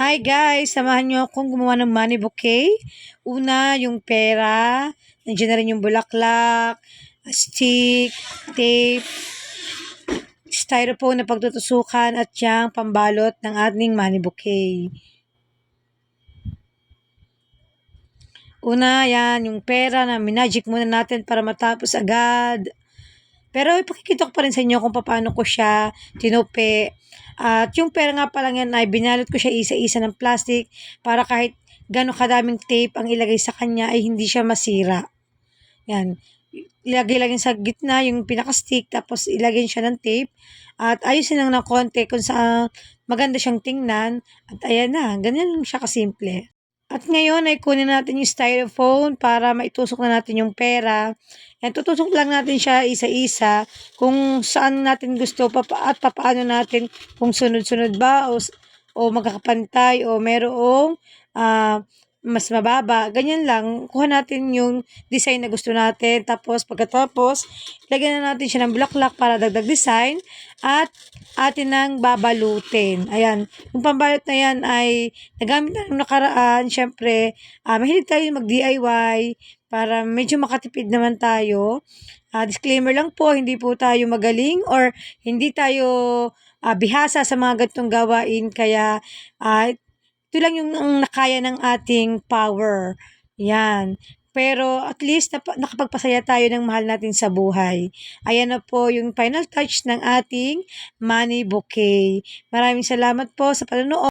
Hi guys, samahan niyo akong gumawa ng money bouquet. Una, yung pera. Nandiyan na rin yung bulaklak, stick, tape, styrofoam na pagtutusukan at yung pambalot ng ating money bouquet. Una, yan, yung pera na minagic muna natin para matapos agad. Pero ipakikita ko pa rin sa inyo kung paano ko siya tinupi. At yung pera nga pala yan ay binalot ko siya isa-isa ng plastic para kahit gano'ng kadaming tape ang ilagay sa kanya ay hindi siya masira. Yan. Ilagay lang sa gitna yung pinaka-stick tapos ilagay siya ng tape at ayusin lang ng konti kung saan maganda siyang tingnan at ayan na, ganyan lang siya kasimple. At ngayon ay kunin natin yung styrofoam para maitusok na natin yung pera. Yan, tutusok lang natin siya isa-isa kung saan natin gusto pa at papaano natin kung sunod-sunod ba o, o magkakapantay o merong uh, mas mababa. Ganyan lang. Kuha natin yung design na gusto natin. Tapos, pagkatapos, lagyan na natin siya ng bulaklak para dagdag design. At atin nang babalutin. Ayan. Yung pambalot na yan ay nagamit na ng nakaraan. Siyempre, uh, mahilig tayo mag-DIY para medyo makatipid naman tayo. Uh, disclaimer lang po, hindi po tayo magaling or hindi tayo uh, bihasa sa mga ganitong gawain. Kaya, uh, ito lang yung nakaya ng ating power. Yan. Pero at least nap- nakapagpasaya tayo ng mahal natin sa buhay. Ayan na po yung final touch ng ating money bouquet. Maraming salamat po sa panonood.